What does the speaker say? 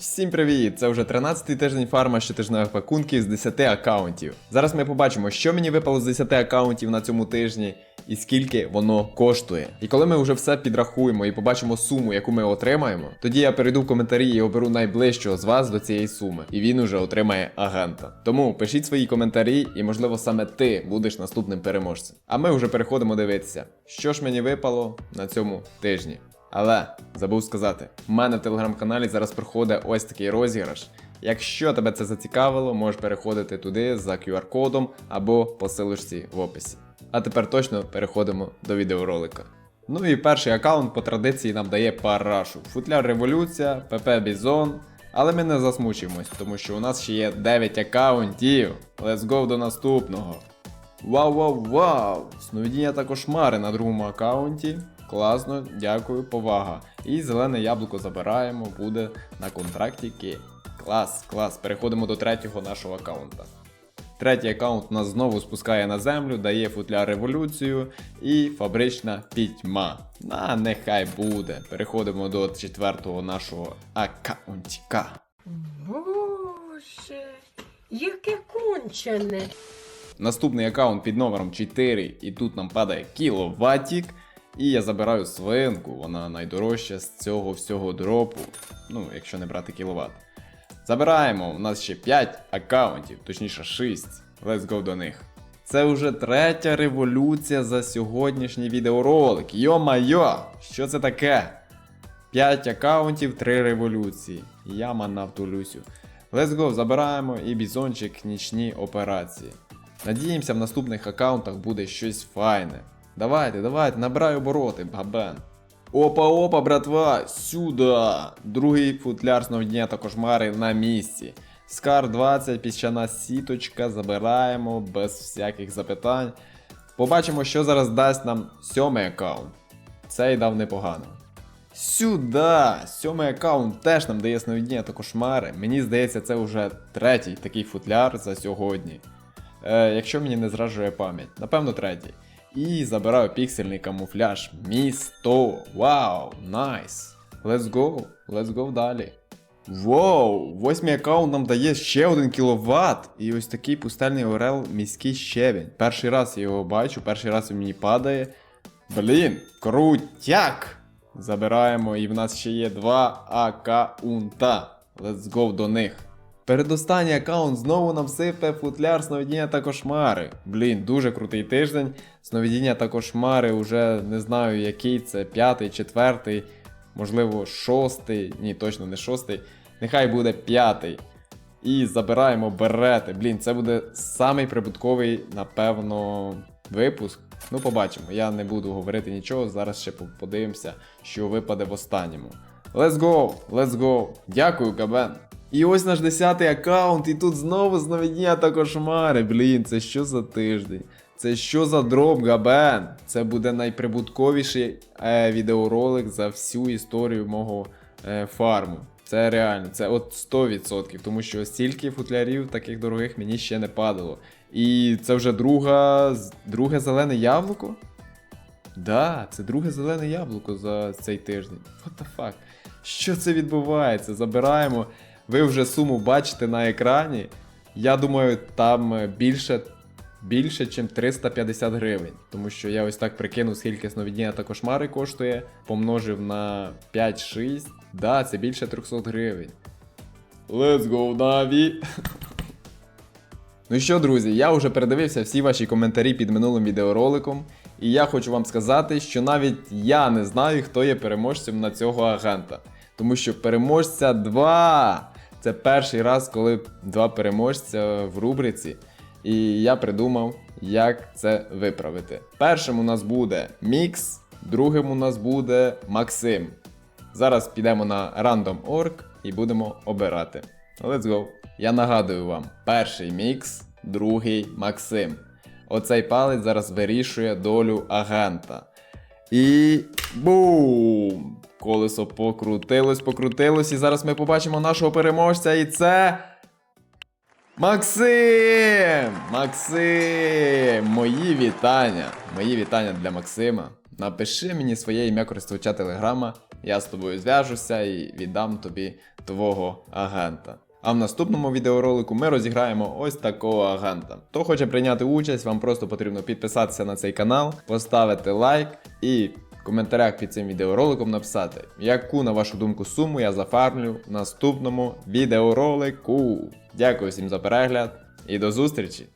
Всім привіт! Це вже 13-й тиждень фарма щотижневих пакунків з 10 аккаунтів. Зараз ми побачимо, що мені випало з 10 аккаунтів на цьому тижні і скільки воно коштує. І коли ми вже все підрахуємо і побачимо суму, яку ми отримаємо, тоді я перейду в коментарі і оберу найближчого з вас до цієї суми, і він уже отримає агента. Тому пишіть свої коментарі, і можливо саме ти будеш наступним переможцем. А ми вже переходимо дивитися, що ж мені випало на цьому тижні. Але забув сказати, в мене в телеграм-каналі зараз проходить ось такий розіграш. Якщо тебе це зацікавило, можеш переходити туди за QR-кодом або по силочці в описі. А тепер точно переходимо до відеоролика. Ну і перший аккаунт по традиції нам дає парашу. Футляр Революція, ПП Бізон. Але ми не засмучуємось, тому що у нас ще є 9 аккаунтів. Let's go до наступного. Вау, вау, вау! Сновидіння та кошмари на другому аккаунті. Класно, дякую, повага. І зелене яблуко забираємо, буде на контракті Ки. Клас, клас. Переходимо до третього нашого аккаунта. Третій аккаунт нас знову спускає на землю, дає футляр революцію і фабрична пітьма. На, нехай буде. Переходимо до четвертого нашого аккаунтіка. Боже, яке кончене. Наступний аккаунт під номером 4, і тут нам падає кіловатік. І я забираю свинку, вона найдорожча з цього всього дропу. Ну, якщо не брати кіловат. Забираємо, у нас ще 5 аккаунтів, точніше 6. Let's go до них. Це вже третя революція за сьогоднішній відеоролик. Йо-майо! Що це таке? 5 аккаунтів, 3 революції. Я манав ту Люсю. Let's go, забираємо і бізончик нічні операції. Надіємося, в наступних аккаунтах буде щось файне. Давайте, давайте, набирай обороти, бабен. Опа, опа, братва, сюди! Другий футляр сновидіння та кошмари на місці. Скар 20, піщана сіточка, забираємо без всяких запитань. Побачимо, що зараз дасть нам сьомий аккаунт. Цей дав непогано. Сюда! Сьомий аккаунт теж нам дає сновидіння та кошмари. Мені здається, це вже третій такий футляр за сьогодні. Е, якщо мені не зраджує пам'ять, напевно, третій. І забираю піксельний камуфляж. Місто. Вау, найс. Let's go. Let's go далі. Воу, восьмий аккаунт нам дає ще 1 кВт. І ось такий пустельний орел міський щебень. Перший раз я його бачу, перший раз він мені падає. Блін, крутяк! Забираємо, і в нас ще є два аккаунта. Let's go до них. Передостанній аккаунт знову нам сипе футляр сновидіння та кошмари. Блін, дуже крутий тиждень. Сновидіння та кошмари уже не знаю який це, п'ятий, четвертий, можливо, шостий. Ні, точно не шостий. Нехай буде п'ятий. І забираємо берети. Блін, це буде самий прибутковий, напевно, випуск. Ну, побачимо. Я не буду говорити нічого. Зараз ще подивимося, що випаде в останньому. Let's go! Let's go! Дякую, Габен! І ось наш 10 аккаунт, і тут знову сновидіння та кошмари. Блін, це що за тиждень? Це що за дроп, Габен? Це буде найприбутковіший е, відеоролик за всю історію мого е, фарму. Це реально, це от 100%, тому що стільки футлярів таких дорогих мені ще не падало. І це вже друга, друге зелене яблуко? Да, це друге зелене яблуко за цей тиждень. What the fuck? Що це відбувається? Забираємо. Ви вже суму бачите на екрані. Я думаю, там е, більше, більше, ніж 350 гривень. Тому що я ось так прикинув, скільки сновидіння та кошмари коштує, помножив на 5-6. Да, це більше 300 гривень. Let's go, Наві! Ну що, друзі, я вже передивився всі ваші коментарі під минулим відеороликом, і я хочу вам сказати, що навіть я не знаю, хто є переможцем на цього агента. Тому що переможця два! Це перший раз, коли два переможця в рубриці. І я придумав, як це виправити. Першим у нас буде Мікс, другим у нас буде Максим. Зараз підемо на random.org і будемо обирати. Let's go. Я нагадую вам: перший мікс, другий Максим. Оцей палець зараз вирішує долю агента. І бум! Колесо покрутилось, покрутилось, і зараз ми побачимо нашого переможця, і це. Максим! Максим! Мої вітання! Мої вітання для Максима. Напиши мені своє ім'я користувача Телеграма, я з тобою зв'яжуся і віддам тобі твого агента. А в наступному відеоролику ми розіграємо ось такого агента. Хто хоче прийняти участь, вам просто потрібно підписатися на цей канал, поставити лайк і в коментарях під цим відеороликом написати, яку, на вашу думку, суму я зафармлю в наступному відеоролику. Дякую всім за перегляд і до зустрічі!